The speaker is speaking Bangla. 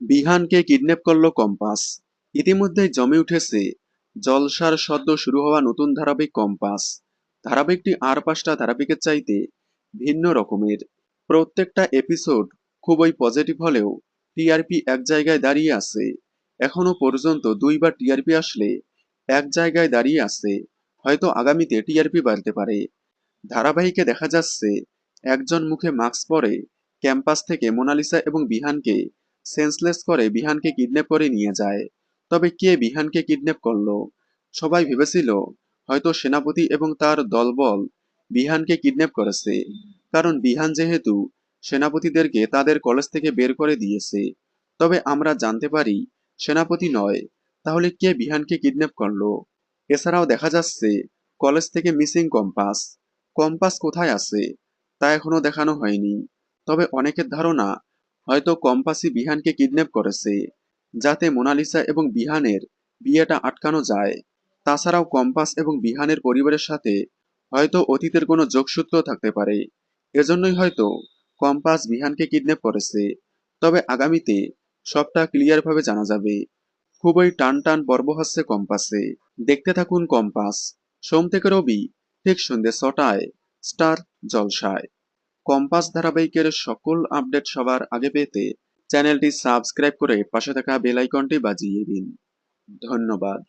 বিহানকে কিডন্যাপ করল কম্পাস। ইতিমধ্যেই জমে উঠেছে, জলসার সদ্য শুরু হওয়া নতুন ধারাবাহিক কম্পাস। ধারাবাহিকটি আর পাঁচটা ধারাবাহিকের চাইতে ভিন্ন রকমের। প্রত্যেকটা এপিসোড খুবই পজিটিভ হলেও টিআরপি এক জায়গায় দাঁড়িয়ে আছে। এখনও পর্যন্ত দুইবার টিআরপি আসলে এক জায়গায় দাঁড়িয়ে আছে। হয়তো আগামীতে টিআরপি বাড়তে পারে। ধারাবাহিকে দেখা যাচ্ছে, একজন মুখে মাস্ক পরে ক্যাম্পাস থেকে মোনালিসা এবং বিহানকে সেন্সলেস করে বিহানকে কিডন্যাপ করে নিয়ে যায়। তবে কে বিহানকে কিডন্যাপ করল? সবাই ভেবেছিল, হয়তো সেনাপতি এবং তার দলবল বিহানকে কিডন্যাপ করেছে। কারণ বিহান যেহেতু সেনাপতিদেরকে তাদের কলেজ থেকে বের করে দিয়েছে। তবে আমরা জানতে পারি, সেনাপতি নয়, তাহলে কে বিহানকে কিডন্যাপ করল? এছাড়াও দেখা যাচ্ছে কলেজ থেকে মিসিং কম্পাস কম্পাস কোথায় আছে? তা এখনও দেখানো হয়নি। তবে অনেকের ধারণা হয়তো কম্পাসই বিহানকে কিডন্যাপ করেছে, যাতে মোনালিসা এবং বিহানের বিয়েটা আটকানো যায়। তাছাড়াও কম্পাস এবং বিহানের পরিবারের সাথে হয়তো অতীতের কোনো যোগসূত্র থাকতে পারে। এজন্যই হয়তো কম্পাস বিহানকে কিডন্যাপ করেছে। তবে আগামীতে সবটা ক্লিয়ারভাবে জানা যাবে। খুবই টান টান পর্ব হচ্ছে কম্পাসে। দেখতে থাকুন কম্পাস। সোম থেকে রবি, ঠিক সন্ধ্যে ছটায়, স্টার জলসায়। কম্পাস ধারাবাহিকের সকল আপডেট সবার আগে পেতে চ্যানেলটি সাবস্ক্রাইব করে পাশে থাকা বেলাইকনটি বাজিয়ে দিন। ধন্যবাদ।